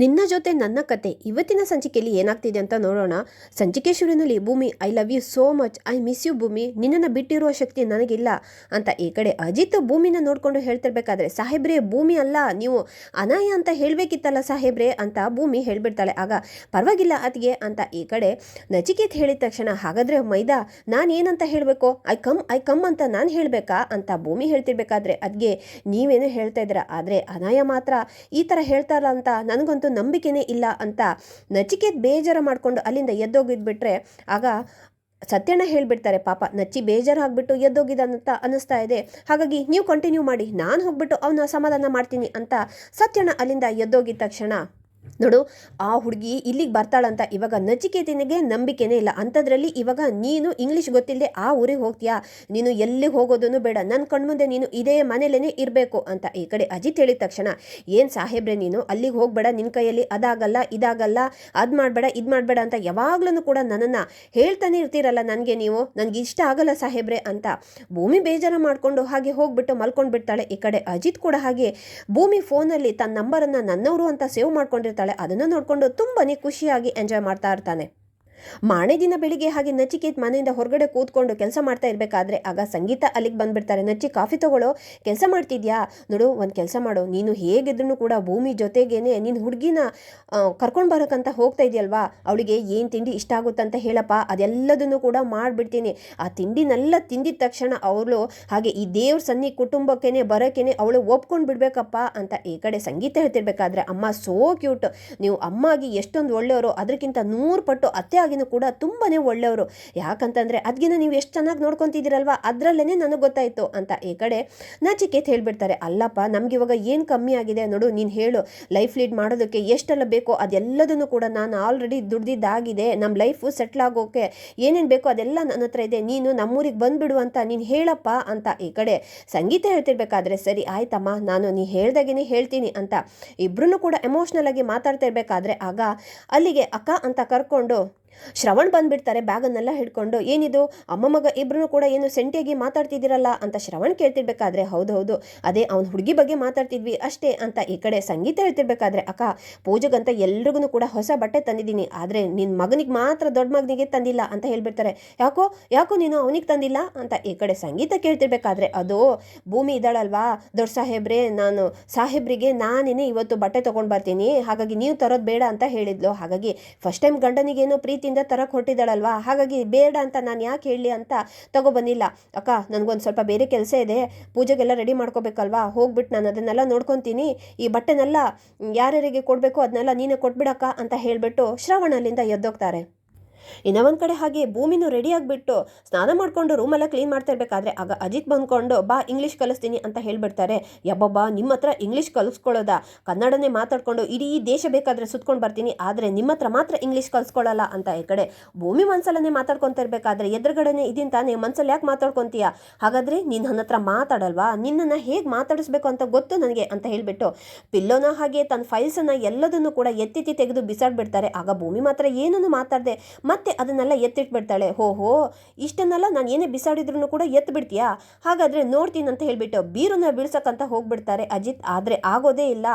ನಿನ್ನ ಜೊತೆ ನನ್ನ ಕತೆ ಇವತ್ತಿನ ಸಂಚಿಕೆಯಲ್ಲಿ ಏನಾಗ್ತಿದೆ ಅಂತ ನೋಡೋಣ. ಸಂಚಿಕೆ Bhoomi I love you so much I miss you Bhoomi, ನಿನ್ನನ್ನು ಬಿಟ್ಟಿರುವ ಶಕ್ತಿ ನನಗಿಲ್ಲ ಅಂತ ಈ ಕಡೆ ಅಜಿತ್ ಭೂಮಿನ ನೋಡಿಕೊಂಡು ಹೇಳ್ತಿರ್ಬೇಕಾದ್ರೆ, ಸಾಹೇಬ್ರೆ, ಭೂಮಿ ಅಲ್ಲ, ನೀವು ಅನಾಯ ಅಂತ ಹೇಳಬೇಕಿತ್ತಲ್ಲ ಸಾಹೇಬ್ರೆ ಅಂತ ಭೂಮಿ ಹೇಳಿಬಿಡ್ತಾಳೆ. ಆಗ ಪರವಾಗಿಲ್ಲ ಅತಿಗೆ ಅಂತ ಈ ಕಡೆ ನಚಿಕೇತ್ ಹೇಳಿದ ತಕ್ಷಣ, ಹಾಗಾದ್ರೆ ಮೈದಾ ನಾನು ಏನಂತ ಹೇಳಬೇಕು? ಐ ಕಮ್ ಐ ಕಮ್ ಅಂತ ನಾನು ಹೇಳಬೇಕಾ ಅಂತ ಭೂಮಿ ಹೇಳ್ತಿರ್ಬೇಕಾದ್ರೆ ಅದ್ಗೆ ನೀವೇನು ಹೇಳ್ತಾ ಇದ್ದೀರಾ, ಆದರೆ ಅನಾಯ ಮಾತ್ರ ಈ ಥರ ಹೇಳ್ತಾರಲ್ಲ ಅಂತ ನನಗಂತೂ ನಂಬಿಕೆನೇ ಇಲ್ಲ ಅಂತ ನಚಿಕೇತ್ ಬೇಜಾರು ಮಾಡಿಕೊಂಡು ಅಲ್ಲಿಂದ ಎದ್ದೋಗಿದ್ಬಿಟ್ರೆ ಆಗ ಸತ್ಯಣ್ಣ ಹೇಳಿಬಿಡ್ತಾರೆ, ಪಾಪ, ನಚ್ಚಿ ಬೇಜಾರಾಗ್ಬಿಟ್ಟು ಅಂತ ಅನ್ನಿಸ್ತಾ ಇದೆ. ಹಾಗಾಗಿ ನೀವು ಕಂಟಿನ್ಯೂ ಮಾಡಿ, ನಾನು ಹೋಗ್ಬಿಟ್ಟು ಅವನ ಸಮಾಧಾನ ಮಾಡ್ತೀನಿ ಅಂತ ಸತ್ಯಣ್ಣ ಅಲ್ಲಿಂದ ಎದ್ದೋಗಿದ ತಕ್ಷಣ ನೋಡು, ಆ ಹುಡುಗಿ ಇಲ್ಲಿಗೆ ಬರ್ತಾಳಂತ ಇವಾಗ ನಚಿಕೇತನಿಗೆ ನಂಬಿಕೆನೇ ಇಲ್ಲ. ಅಂಥದ್ರಲ್ಲಿ ಇವಾಗ ನೀನು ಇಂಗ್ಲೀಷ್ ಗೊತ್ತಿಲ್ಲದೆ ಆ ಊರಿಗೆ ಹೋಗ್ತೀಯಾ? ನೀನು ಎಲ್ಲಿಗೆ ಹೋಗೋದನ್ನು ಬೇಡ. ನನ್ನ ಕಣ್ಮುಂದೆ ನೀನು ಇದೇ ಮನೇಲೇ ಇರಬೇಕು ಅಂತ ಈ ಕಡೆ ಅಜಿತ್ ಹೇಳಿದ ತಕ್ಷಣ, ಏನು ಸಾಹೇಬ್ರೆ ನೀನು? ಅಲ್ಲಿಗೆ ಹೋಗಬೇಡ ನಿನ್ನ ಕೈಯಲ್ಲಿ ಅದಾಗಲ್ಲ, ಇದಾಗಲ್ಲ, ಅದು ಮಾಡಬೇಡ, ಇದು ಮಾಡಬೇಡ ಅಂತ ಯಾವಾಗ್ಲೂ ಕೂಡ ನನ್ನನ್ನು ಹೇಳ್ತಾನೆ ಇರ್ತೀರಲ್ಲ ನನಗೆ ನೀವು? ನನಗೆ ಇಷ್ಟ ಆಗಲ್ಲ ಸಾಹೇಬ್ರೆ ಅಂತ ಭೂಮಿ ಬೇಜಾರ ಮಾಡಿಕೊಂಡು ಹಾಗೆ ಹೋಗ್ಬಿಟ್ಟು ಮಲ್ಕೊಂಡು ಬಿಡ್ತಾಳೆ ಈ ಕಡೆ ಅಜಿತ್ ಕೂಡ ಹಾಗೆ. ಭೂಮಿ ಫೋನಲ್ಲಿ ತನ್ನ ನಂಬರನ್ನು ನನ್ನವರು ಅಂತ ಸೇವ್ ಮಾಡ್ಕೊಂಡಿರ್ತಾಳೆ. ಅದನ್ನು ನೋಡಿಕೊಂಡು ತುಂಬನೇ ಖುಷಿಯಾಗಿ ಎಂಜಾಯ್ ಮಾಡ್ತಾ ಇರ್ತಾನೆ. ಮಾಣೆ ದಿನ ಬೆಳಿಗ್ಗೆ ಹಾಗೆ ನಚಿಕೇತ್ ಮನೆಯಿಂದ ಹೊರಗಡೆ ಕೂತ್ಕೊಂಡು ಕೆಲಸ ಮಾಡ್ತಾ ಇರಬೇಕಾದ್ರೆ ಆಗ ಸಂಗೀತ ಅಲ್ಲಿಗೆ ಬಂದ್ಬಿಡ್ತಾರೆ. ನಚ್ಚಿ, ಕಾಫಿ ತಗೊಳ್ಳೋ ಕೆಲಸ ಮಾಡ್ತಿದ್ಯಾ? ನೋಡು, ಒಂದು ಕೆಲಸ ಮಾಡು. ನೀನು ಹೇಗಿದ್ರು ಕೂಡ ಭೂಮಿ ಜೊತೆಗೇನೆ ನಿನ್ನ ಹುಡುಗಿನ ಕರ್ಕೊಂಡು ಬರೋಕ್ಕಂತ ಹೋಗ್ತಾ ಇದೆಯಲ್ವಾ? ಅವಳಿಗೆ ಏನು ತಿಂಡಿ ಇಷ್ಟ ಆಗುತ್ತಂತ ಹೇಳಪ್ಪ. ಅದೆಲ್ಲದನ್ನು ಕೂಡ ಮಾಡಿಬಿಡ್ತೀನಿ. ಆ ತಿಂಡಿನೆಲ್ಲ ತಿಂದಿದ ತಕ್ಷಣ ಅವಳು ಹಾಗೆ ಈ ದೇವ್ರ ಸನ್ನಿ ಕುಟುಂಬಕ್ಕೇನೆ, ಬರೋಕ್ಕೇನೆ ಅವಳು ಒಪ್ಕೊಂಡು ಬಿಡಬೇಕಪ್ಪ ಅಂತ ಈ ಕಡೆ ಸಂಗೀತ ಹೇಳ್ತಿರ್ಬೇಕಾದ್ರೆ ಅಮ್ಮ ಸೋ ಕ್ಯೂಟ್. ನೀವು ಅಮ್ಮಾಗಿ ಎಷ್ಟೊಂದು ಒಳ್ಳೆಯವರು ಅದಕ್ಕಿಂತ ನೂರು ಪಟ್ಟು ಅತ್ತೆ ಆಗಿನೂ ಕೂಡ ತುಂಬಾ ಒಳ್ಳೆಯವರು. ಯಾಕಂತಂದರೆ ಅದ್ಗಿನ ನೀವು ಎಷ್ಟು ಚೆನ್ನಾಗಿ ನೋಡ್ಕೊತಿದ್ದೀರಲ್ವ? ಅದರಲ್ಲೇ ನನಗೆ ಗೊತ್ತಾಯಿತು ಅಂತ ಈ ಕಡೆ ನಚಿಕೇತ್ ಹೇಳಿಬಿಡ್ತಾರೆ. ಅಲ್ಲಪ್ಪ, ನಮಗೆ ಇವಾಗ ಏನು ಕಮ್ಮಿ ಆಗಿದೆ ನೋಡು, ನೀನು ಹೇಳು. ಲೈಫ್ ಲೀಡ್ ಮಾಡೋದಕ್ಕೆ ಎಷ್ಟೆಲ್ಲ ಬೇಕೋ ಅದೆಲ್ಲದನ್ನು ಕೂಡ ನಾನು ಆಲ್ರೆಡಿ ದುಡ್ದಿದ್ದಾಗಿದೆ. ನಮ್ಮ ಲೈಫು ಸೆಟ್ಲ್ ಆಗೋಕೆ ಏನೇನು ಬೇಕೋ ಅದೆಲ್ಲ ನನ್ನ ಹತ್ರ ಇದೆ. ನೀನು ನಮ್ಮೂರಿಗೆ ಬಂದುಬಿಡು ಅಂತ ನೀನು ಹೇಳಪ್ಪ ಅಂತ ಈ ಕಡೆ ಸಂಗೀತ ಹೇಳ್ತಿರ್ಬೇಕಾದ್ರೆ ಸರಿ, ಆಯ್ತಮ್ಮ, ನಾನು ನೀ ಹೇಳ್ದಾಗೇನೆ ಹೇಳ್ತೀನಿ ಅಂತ ಇಬ್ಬರೂ ಕೂಡ ಎಮೋಷ್ನಲ್ ಆಗಿ ಮಾತಾಡ್ತಿರ್ಬೇಕಾದ್ರೆ ಆಗ ಅಲ್ಲಿಗೆ ಅಕ್ಕ ಅಂತ ಕರ್ಕೊಂಡು ಶ್ರವಣ್ ಬಂದ್ಬಿಡ್ತಾರೆ ಬ್ಯಾಗನ್ನೆಲ್ಲ ಹಿಡ್ಕೊಂಡು, ಏನಿದು? ಅಮ್ಮ ಮಗ ಇಬ್ಬರೂ ಕೂಡ ಏನು ಸೆಂಟಿಯಾಗಿ ಮಾತಾಡ್ತಿದ್ದೀರಲ್ಲ ಅಂತ ಶ್ರವಣ್ ಕೇಳ್ತಿರ್ಬೇಕಾದ್ರೆ, ಹೌದು ಹೌದು. ಅದೇ ಅವ್ನ ಹುಡುಗಿ ಬಗ್ಗೆ ಮಾತಾಡ್ತಿದ್ವಿ ಅಷ್ಟೇ ಅಂತ ಈ ಕಡೆ ಸಂಗೀತ ಹೇಳ್ತಿರ್ಬೇಕಾದ್ರೆ, ಅಕ್ಕ, ಪೂಜೆಗಂತ ಎಲ್ರಿಗೂ ಕೂಡ ಹೊಸ ಬಟ್ಟೆ ತಂದಿದ್ದೀನಿ, ಆದರೆ ನಿನ್ನ ಮಗನಿಗೆ ಮಾತ್ರ ದೊಡ್ಡ ಮಗನಿಗೆ ತಂದಿಲ್ಲ ಅಂತ ಹೇಳ್ಬಿಡ್ತಾರೆ. ಯಾಕೋ ಯಾಕೋ ನೀನು ಅವನಿಗೆ ತಂದಿಲ್ಲ? ಅಂತ ಈ ಕಡೆ ಸಂಗೀತ ಕೇಳ್ತಿರ್ಬೇಕಾದ್ರೆ, ಅದು, ಭೂಮಿ ಇದ್ದಾಳಲ್ವಾ? ದೊಡ್ಡ ಸಾಹೇಬ್ರೆ, ನಾನು, ಸಾಹೇಬ್ರಿಗೆ ನಾನೇನೆ ಇವತ್ತು ಬಟ್ಟೆ ತೊಗೊಂಡು ಬರ್ತೀನಿ, ಹಾಗಾಗಿ ನೀವು ತರೋದು ಬೇಡ ಅಂತ ಹೇಳಿದ್ಲು. ಹಾಗಾಗಿ ಫಸ್ಟ್ ಟೈಮ್ ಗಂಡನಿಗೇನೋ ಪ್ರೀತಿಯಿಂದ ತರಕ್ಕೆ ಹೊಟ್ಟಿದ್ದಾಳಲ್ವಾ ಹಾಗಾಗಿ ಬೇಡ ಅಂತ ನಾನು ಯಾಕೆ ಹೇಳಲಿ ಅಂತ ತಗೊಬಂದಿಲ್ಲ ಅಕ್ಕ, ನನಗೊಂದು ಸ್ವಲ್ಪ ಬೇರೆ ಕೆಲಸ ಇದೆ. ಪೂಜೆಗೆಲ್ಲ ರೆಡಿ ಮಾಡ್ಕೋಬೇಕಲ್ವಾ? ಹೋಗ್ಬಿಟ್ಟು ನಾನು ಅದನ್ನೆಲ್ಲ ನೋಡ್ಕೊತೀನಿ. ಈ ಬಟ್ಟೆನೆಲ್ಲ ಯಾರ್ಯಾರಿಗೆ ಕೊಡಬೇಕು ಅದನ್ನೆಲ್ಲ ನೀನೇ ಕೊಟ್ಬಿಡಕ್ಕ ಅಂತ ಹೇಳಿಬಿಟ್ಟು ಶ್ರವಣ ಅಲ್ಲಿಂದ ಎದ್ದೋಗ್ತಾರೆ. ಇನ್ನು ಕಡೆ ಹಾಗೆ ಭೂಮಿನೂ ರೆಡಿ ಆಗಿಬಿಟ್ಟು ಸ್ನಾನ ಮಾಡಿಕೊಂಡು ರೂಮೆಲ್ಲ ಕ್ಲೀನ್ ಮಾಡ್ತಾ ಇರಬೇಕಾದ್ರೆ ಆಗ ಅಜಿತ್ ಬಂದ್ಕೊಂಡು, ಬಾ ಇಂಗ್ಲೀಷ್ ಕಲಿಸ್ತೀನಿ ಅಂತ ಹೇಳ್ಬಿಡ್ತಾರೆ. ಯಬ್ಬಬ್ಬಾ ನಿಮ್ಮ ಹತ್ರ ಇಂಗ್ಲೀಷ್ ಕಲಿಸ್ಕೊಳ್ಳೋದ? ಕನ್ನಡನೇ ಮಾತಾಡ್ಕೊಂಡು ಇಡೀ ದೇಶ ಬೇಕಾದರೆ ಸುತ್ಕೊಂಡು ಬರ್ತೀನಿ, ಆದರೆ ನಿಮ್ಮ ಹತ್ರ ಮಾತ್ರ ಇಂಗ್ಲೀಷ್ ಕಲಿಸ್ಕೊಳ್ಳಲ್ಲ ಅಂತ ಈ ಕಡೆ ಭೂಮಿ ಮನ್ಸಲ್ಲೇ ಮಾತಾಡ್ಕೊತಾ ಇರಬೇಕಾದ್ರೆ ಎದುರುಗಡೆನೇ ಇದೀನಿ ತಾನೇ, ಮನ್ಸಲ್ಲಿ ಯಾಕೆ ಮಾತಾಡ್ಕೊತೀಯ? ಹಾಗಾದರೆ ನೀನು ನನ್ನ ಹತ್ರ ಮಾತಾಡಲ್ವಾ? ನಿನ್ನನ್ನು ಹೇಗೆ ಮಾತಾಡಿಸ್ಬೇಕು ಅಂತ ಗೊತ್ತು ನನಗೆ ಅಂತ ಹೇಳಿಬಿಟ್ಟು ಪಿಲ್ಲೋನ ಹಾಗೆ ತನ್ನ ಫೈಲ್ಸನ್ನು ಎಲ್ಲದನ್ನು ಕೂಡ ಎತ್ತಿತ್ತಿ ತೆಗೆದು ಬಿಸಾಡ್ಬಿಡ್ತಾರೆ. ಆಗ ಭೂಮಿ ಮಾತ್ರ ಏನನ್ನು ಮಾತಾಡದೆ. ಮತ್ತೆ ಅದನ್ನೆಲ್ಲ ಎತ್ತಿಟ್ಬಿಡ್ತಾಳೆ ಹೋ ಇಷ್ಟನ್ನೆಲ್ಲ ನಾನು ಏನೇ ಬಿಸಾಡಿದ್ರು ಕೂಡ ಎತ್ತು ಬಿಡ್ತೀಯಾ ಹಾಗಾದರೆ ನೋಡ್ತೀನಿ ಅಂತ ಹೇಳಿಬಿಟ್ಟು ಬೀರನ್ನ ಬೀಳ್ಸಕ್ಕಂತ ಹೋಗ್ಬಿಡ್ತಾರೆ ಅಜಿತ್. ಆದರೆ ಆಗೋದೇ ಇಲ್ಲ.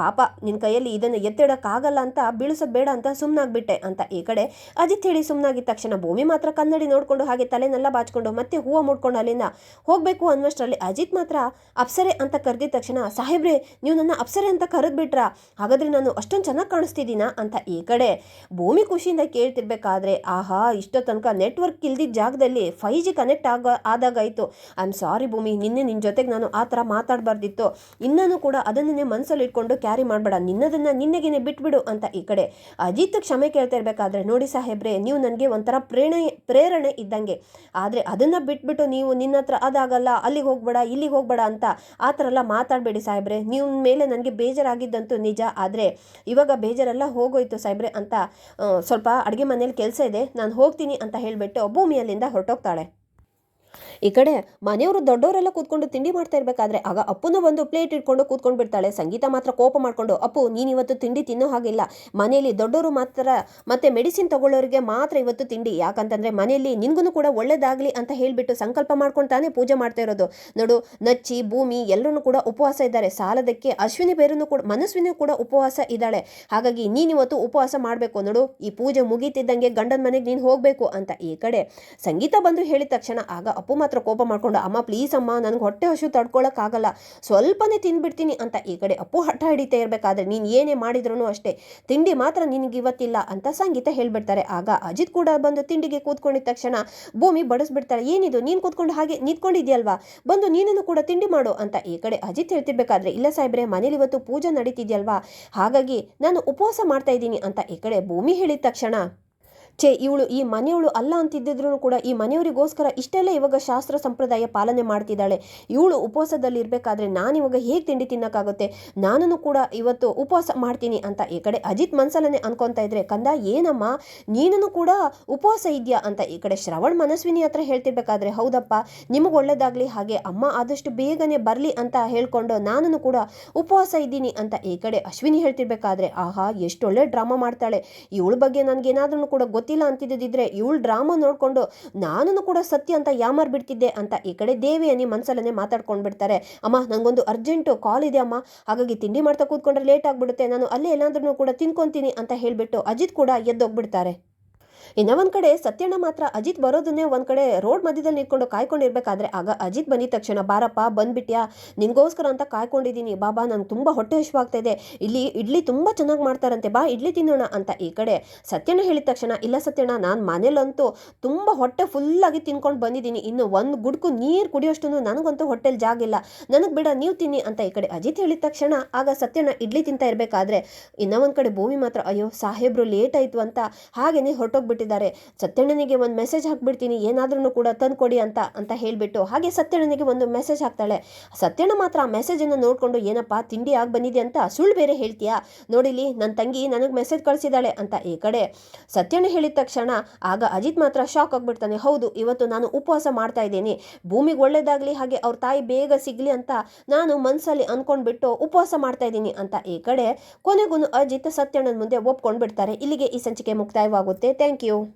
ಪಾಪ ನಿನ್ನ ಕೈಯಲ್ಲಿ ಇದನ್ನು ಎತ್ತಿಡೋಕ್ಕಾಗಲ್ಲ ಅಂತ ಬೀಳಿಸೋದು ಬೇಡ ಅಂತ ಸುಮ್ಮನಾಗ್ಬಿಟ್ಟೆ ಅಂತ ಈ ಕಡೆ. ಅಜಿತ್ ಹೇಳಿ ಸುಮ್ಮನಾಗಿದ್ದ ತಕ್ಷಣ ಭೂಮಿ ಮಾತ್ರ ಕನ್ನಡಿ ನೋಡಿಕೊಂಡು ಹಾಗೆ ತಲೆನೆಲ್ಲ ಬಾಚ್ಕೊಂಡು ಮತ್ತೆ ಹೂವು ಮುಡ್ಕೊಂಡು ಅಲ್ಲಿಂದ ಹೋಗಬೇಕು ಅನ್ನೋಷ್ಟರಲ್ಲಿ ಅಜಿತ್ ಮಾತ್ರ ಅಪ್ಸರೆ ಅಂತ ಕರೆದಿದ್ದ ತಕ್ಷಣ, ಸಾಹೇಬ್ರೆ, ನೀವು ನನ್ನ ಅಪ್ಸರೆ ಅಂತ ಕರೆದ್ಬಿಟ್ರಾ? ಹಾಗಾದರೆ ನಾನು ಅಷ್ಟೊಂದು ಚೆನ್ನಾಗಿ ಕಾಣಿಸ್ತಿದ್ದೀನಾ? ಅಂತ ಈ ಕಡೆ ಭೂಮಿ ಖುಷಿಯಿಂದ ಕೇಳ್ತಿರ್ಬೇಕಾದ್ರೆ ಆಹಾ, ಇಷ್ಟೋ ತನಕ ನೆಟ್ವರ್ಕ್ ಇಲ್ದಿದ್ದ ಜಾಗದಲ್ಲಿ ಫೈ ಜಿ ಕನೆಕ್ಟ್ ಆಗ, ಆದಾಗಾಯಿತು. ಐ ಆಮ್ ಸಾರಿ ಭೂಮಿ, ನಿನ್ನೆ ನಿನ್ನ ಜೊತೆಗೆ ನಾನು ಆ ಥರ ಮಾತಾಡಬಾರ್ದಿತ್ತು. ಇನ್ನೂ ಕೂಡ ಅದನ್ನೇ ಮನಸ್ಸಲ್ಲಿ ಇಟ್ಕೊಂಡು ಕ್ಯಾರಿ ಮಾಡಬೇಡ. ನಿನ್ನದನ್ನು ನಿನ್ನೆಗೇನೆ ಬಿಟ್ಬಿಡು ಅಂತ ಈ ಕಡೆ. ಅಜಿತ್ ಕ್ಷಮೆ ಕೇಳ್ತಾ ಇರಬೇಕಾದ್ರೆ, ನೋಡಿ ಸಾಹೇಬ್ರೆ, ನೀವು ನನಗೆ ಒಂಥರ ಪ್ರೇರಣೆ ಪ್ರೇರಣೆ ಇದ್ದಂಗೆ. ಆದರೆ ಅದನ್ನು ಬಿಟ್ಬಿಟ್ಟು ನೀವು ನಿನ್ನ ಹತ್ರ ಅದಾಗಲ್ಲ, ಅಲ್ಲಿಗೆ ಹೋಗ್ಬೇಡ, ಇಲ್ಲಿಗೆ ಹೋಗ್ಬೇಡ ಅಂತ ಆ ಥರ ಎಲ್ಲ ಮಾತಾಡಬೇಡಿ ಸಾಹೇಬ್ರೆ. ನೀವು ಮೇಲೆ ನನಗೆ ಬೇಜಾರಾಗಿದ್ದಂತೂ ನಿಜ. ಆದರೆ ಇವಾಗ ಬೇಜಾರೆಲ್ಲ ಹೋಗೋಯ್ತು ಸಾಹೇಬ್ರೆ ಅಂತ ಸ್ವಲ್ಪ ಅಡುಗೆ ಮನೇಲಿ ಕೆಲಸ ಇದೆ ನಾನು ಹೋಗ್ತೀನಿ ಅಂತ ಹೇಳಿಬಿಟ್ಟು ಭೂಮಿಯಲ್ಲಿಂದ ಹೊರಟೋಗ್ತಾಳೆ. ಈ ಕಡೆ ಮನೆಯವರು ದೊಡ್ಡವರೆಲ್ಲ ಕೂತ್ಕೊಂಡು ತಿಂಡಿ ಮಾಡ್ತಾ ಇರಬೇಕಾದ್ರೆ ಆಗ ಅಪ್ಪನೂ ಒಂದು ಪ್ಲೇಟ್ ಇಟ್ಕೊಂಡು ಕೂತ್ಕೊಂಡು ಬಿಡ್ತಾಳೆ. ಸಂಗೀತ ಮಾತ್ರ ಕೋಪ ಮಾಡಿಕೊಂಡು, ಅಪ್ಪು, ನೀನು ಇವತ್ತು ತಿಂಡಿ ತಿನ್ನೋ ಹಾಗಿಲ್ಲ. ಮನೆಯಲ್ಲಿ ದೊಡ್ಡವರು ಮಾತ್ರ, ಮತ್ತೆ ಮೆಡಿಸಿನ್ ತಗೊಳ್ಳೋರಿಗೆ ಮಾತ್ರ ಇವತ್ತು ತಿಂಡಿ. ಯಾಕಂತಂದ್ರೆ ಮನೆಯಲ್ಲಿ ನಿನ್ಗೂ ಕೂಡ ಒಳ್ಳೇದಾಗಲಿ ಅಂತ ಹೇಳಿಬಿಟ್ಟು ಸಂಕಲ್ಪ ಮಾಡ್ಕೊಂಡು ತಾನೇ ಪೂಜೆ ಮಾಡ್ತಾ ಇರೋದು. ನೋಡು, ನಚ್ಚಿ, ಭೂಮಿ ಎಲ್ಲರೂ ಕೂಡ ಉಪವಾಸ ಇದ್ದಾರೆ. ಸಾಲದಕ್ಕೆ ಅಶ್ವಿನಿ ಬೇರೂ ಕೂಡ, ಮನಸ್ವಿನೂ ಕೂಡ ಉಪವಾಸ ಇದ್ದಾಳೆ. ಹಾಗಾಗಿ ನೀನಿವತ್ತು ಉಪವಾಸ ಮಾಡಬೇಕು. ನೋಡು, ಈ ಪೂಜೆ ಮುಗೀತಿದ್ದಂಗೆ ಗಂಡನ ಮನೆಗೆ ನೀನು ಹೋಗಬೇಕು ಅಂತ ಈ ಕಡೆ ಸಂಗೀತ ಬಂದು ಹೇಳಿದ ತಕ್ಷಣ ಆಗ ಅಪ್ಪು ಮಾತ್ರ ಕೋಪ ಮಾಡ್ಕೊಂಡು, ಅಮ್ಮ ಪ್ಲೀಸ್ ಅಮ್ಮ, ನನಗೆ ಹೊಟ್ಟೆ ಹಸು ತಡ್ಕೊಳ್ಳೋಕ್ಕಾಗಲ್ಲ ಸ್ವಲ್ಪನೇ ತಿನ್ಬಿಡ್ತೀನಿ ಅಂತ ಈ ಕಡೆ ಅಪ್ಪು ಹಠ ಹಿಡಿತಾ ಇರಬೇಕಾದ್ರೆ, ನೀನು ಏನೇ ಮಾಡಿದ್ರೂ ಅಷ್ಟೇ, ತಿಂಡಿ ಮಾತ್ರ ನಿನಗೆ ಇವತ್ತಿಲ್ಲ ಅಂತ ಸಂಗೀತ ಹೇಳ್ಬಿಡ್ತಾರೆ. ಆಗ ಅಜಿತ್ ಕೂಡ ಬಂದು ತಿಂಡಿಗೆ ಕೂತ್ಕೊಂಡಿದ್ದ ತಕ್ಷಣ, ಭೂಮಿ ಬಡಿಸ್ಬಿಡ್ತಾಳೆ, ಏನಿದು? ನೀನು ಕೂತ್ಕೊಂಡು ಹಾಗೆ ನಿಂತ್ಕೊಂಡಿದ್ಯಲ್ವಾ? ಬಂದು ನೀನನ್ನು ಕೂಡ ತಿಂಡಿ ಮಾಡು ಅಂತ ಈ ಕಡೆ ಅಜಿತ್ ಹೇಳ್ತಿರ್ಬೇಕಾದ್ರೆ, ಇಲ್ಲ ಸಾಹೇಬ್ರೆ, ಮನೇಲಿ ಇವತ್ತು ಪೂಜೆ ನಡೀತಿದ್ಯಲ್ವಾ? ಹಾಗಾಗಿ ನಾನು ಉಪವಾಸ ಮಾಡ್ತಾ ಇದ್ದೀನಿ ಅಂತ ಈ ಕಡೆ ಭೂಮಿ ಹೇಳಿದ ತಕ್ಷಣ ಛೇ, ಇವಳು ಈ ಮನೆಯವಳು ಅಲ್ಲ ಅಂತಿದ್ದಿದ್ರು ಕೂಡ ಈ ಮನೆಯವರಿಗೋಸ್ಕರ ಇಷ್ಟೆಲ್ಲ ಇವಾಗ ಶಾಸ್ತ್ರ ಸಂಪ್ರದಾಯ ಪಾಲನೆ ಮಾಡ್ತಿದ್ದಾಳೆ. ಇವಳು ಉಪವಾಸದಲ್ಲಿ ಇರಬೇಕಾದ್ರೆ ನಾನು ಇವಾಗ ಹೇಗೆ ತಿಂಡಿ ತಿನ್ನೋಕ್ಕಾಗುತ್ತೆ? ನಾನು ಕೂಡ ಇವತ್ತು ಉಪವಾಸ ಮಾಡ್ತೀನಿ ಅಂತ ಈ ಕಡೆ ಅಜಿತ್ ಮನ್ಸಲ್ಲೇ ಅನ್ಕೊತಾ ಇದ್ರೆ, ಕಂದ, ಏನಮ್ಮ? ನೀನು ಕೂಡ ಉಪವಾಸ ಇದೆಯಾ? ಅಂತ ಈ ಕಡೆ ಶ್ರವಣ್ ಮನಸ್ವಿನಿ ಹತ್ರ ಹೇಳ್ತಿರ್ಬೇಕಾದ್ರೆ, ಹೌದಪ್ಪ, ನಿಮಗೆ ಒಳ್ಳೇದಾಗಲಿ, ಹಾಗೆ ಅಮ್ಮ ಆದಷ್ಟು ಬೇಗನೆ ಬರಲಿ ಅಂತ ಹೇಳ್ಕೊಂಡು ನಾನು ಕೂಡ ಉಪವಾಸ ಇದ್ದೀನಿ ಅಂತ ಈ ಕಡೆ ಅಶ್ವಿನಿ ಹೇಳ್ತಿರ್ಬೇಕಾದ್ರೆ, ಆಹಾ, ಎಷ್ಟೊಳ್ಳೆ ಡ್ರಾಮಾ ಮಾಡ್ತಾಳೆ. ಇವಳ ಬಗ್ಗೆ ನನಗೇನಾದ್ರೂ ಕೂಡ ಗೊತ್ತಿಲ್ಲ ಅಂತಿದ್ದಿದ್ರೆ ಇವಳು ಡ್ರಾಮಾ ನೋಡಿಕೊಂಡು ನಾನು ಕೂಡ ಸತ್ಯ ಅಂತ ಯಾಮಾರ್ ಬಿಡ್ತಿದ್ದೆ ಅಂತ ಈ ಕಡೆ ದೇವಿಯನಿ ಮನ್ಸಲ್ಲೇ ಮಾತಾಡ್ಕೊಂಡು ಬಿಡ್ತಾರೆ. ಅಮ್ಮ ನನಗೊಂದು ಅರ್ಜೆಂಟು ಕಾಲ್ ಇದೆ ಅಮ್ಮ. ಹಾಗಾಗಿ ತಿಂಡಿ ಮಾಡ್ತಾ ಕೂತ್ಕೊಂಡ್ರೆ ಲೇಟ್ ಆಗಿಬಿಡುತ್ತೆ. ನಾನು ಅಲ್ಲೇ ಎಲ್ಲಾದ್ರೂ ಕೂಡ ತಿನ್ಕೊಂತೀನಿ ಅಂತ ಹೇಳಿಬಿಟ್ಟು ಅಜಿತ್ ಕೂಡ ಎದ್ದೋಗ್ಬಿಡ್ತಾರೆ. ಇನ್ನ ಒಂದ್ ಕಡೆ ಸತ್ಯಣ್ಣ ಮಾತ್ರ ಅಜಿತ್ ಬರೋದನ್ನೇ ಒಂದ್ ಕಡೆ ರೋಡ್ ಮಧ್ಯದಲ್ಲಿ ನಿಂತ್ಕೊಂಡು ಕಾಯ್ಕೊಂಡಿರ್ಬೇಕಾದ್ರೆ ಆಗ ಅಜಿತ್ ಬಂದಿದ ತಕ್ಷಣ, ಬಾರಪ್ಪ, ಬಂದ್ಬಿಟ್ಯಾ? ನಿನಗೋಸ್ಕರ ಅಂತ ಕಾಯ್ಕೊಂಡಿದ್ದೀನಿ. ಬಾಬಾ ನಂಗೆ ತುಂಬಾ ಹೊಟ್ಟೆ ಹಶ್ವಾಗ್ತಾ ಇದೆ. ಇಲ್ಲಿ ಇಡ್ಲಿ ತುಂಬಾ ಚೆನ್ನಾಗಿ ಮಾಡ್ತಾರಂತೆ. ಬಾ, ಇಡ್ಲಿ ತಿನ್ನೋಣ ಅಂತ ಈ ಕಡೆ ಸತ್ಯಣ್ಣ ಹೇಳಿದ ತಕ್ಷಣ, ಇಲ್ಲ ಸತ್ಯಣ್ಣ, ನಾನು ಮನೇಲಂತೂ ತುಂಬಾ ಹೊಟ್ಟೆ ಫುಲ್ಲಾಗಿ ತಿನ್ಕೊಂಡು ಬಂದಿದ್ದೀನಿ. ಇನ್ನು ಒಂದು ಗುಡ್ಕು ನೀರು ಕುಡಿಯೋಷ್ಟು ನನಗಂತೂ ಹೊಟ್ಟೆಲಿ ಜಾಗ ಇಲ್ಲ. ನನಗೆ ಬಿಡ, ನೀವು ತಿನ್ನಿ ಅಂತ ಈ ಕಡೆ ಅಜಿತ್ ಹೇಳಿದ ತಕ್ಷಣ ಆಗ ಸತ್ಯಣ್ಣ ಇಡ್ಲಿ ತಿಂತಾ ಇರಬೇಕಾದ್ರೆ, ಇನ್ನ ಒಂದ್ ಕಡೆ ಭೂಮಿ ಮಾತ್ರ, ಅಯ್ಯೋ, ಸಾಹೇಬ್ರು ಲೇಟ್ ಆಯ್ತು ಅಂತ ಹಾಗೇನೆ ಹೊರಟೋಗ್ಬಿಟ್ಟಿದ್ದಾರೆ ಸತ್ಯಣ್ಣನಿಗೆ ಒಂದು ಮೆಸೇಜ್ ಹಾಕ್ಬಿಡ್ತೀನಿ ಏನಾದ್ರೂ ಕೂಡ ತಂದ್ಕೊಡಿ ಅಂತ ಅಂತ ಹೇಳಿಬಿಟ್ಟು ಹಾಗೆ ಸತ್ಯಣ್ಣನಿಗೆ ಒಂದು ಮೆಸೇಜ್ ಹಾಕ್ತಾಳೆ. ಸತ್ಯಣ್ಣ ಮಾತ್ರ ಆ ಮೆಸೇಜನ್ನು ನೋಡ್ಕೊಂಡು, ಏನಪ್ಪ ತಿಂಡಿ ಆಗಿ ಬಂದಿದೆ ಅಂತ ಸುಳ್ಳು ಬೇರೆ ಹೇಳ್ತೀಯಾ? ನೋಡಿಲಿ ನನ್ನ ತಂಗಿ ನನಗೆ ಮೆಸೇಜ್ ಕಳಿಸಿದಾಳೆ ಅಂತ ಈ ಕಡೆ. ಸತ್ಯಣ್ಣ ಹೇಳಿದ ತಕ್ಷಣ ಆಗ ಅಜಿತ್ ಮಾತ್ರ ಶಾಕ್ ಆಗ್ಬಿಡ್ತಾನೆ. ಹೌದು, ಇವತ್ತು ನಾನು ಉಪವಾಸ ಮಾಡ್ತಾ ಇದ್ದೀನಿ. ಭೂಮಿಗೆ ಒಳ್ಳೇದಾಗ್ಲಿ, ಹಾಗೆ ಅವ್ರ ತಾಯಿ ಬೇಗ ಸಿಗ್ಲಿ ಅಂತ ನಾನು ಮನಸ್ಸಲ್ಲಿ ಅನ್ಕೊಂಡ್ಬಿಟ್ಟು ಉಪವಾಸ ಮಾಡ್ತಾ ಇದ್ದೀನಿ ಅಂತ ಈ ಕಡೆ. ಕೊನೆಗೂ ಅಜಿತ್ ಸತ್ಯಣ್ಣನ ಮುಂದೆ ಒಪ್ಕೊಂಡ್ಬಿಡ್ತಾರೆ. ಇಲ್ಲಿಗೆ ಈ ಸಂಚಿಕೆ ಮುಕ್ತಾಯವಾಗುತ್ತೆ. Thank you you.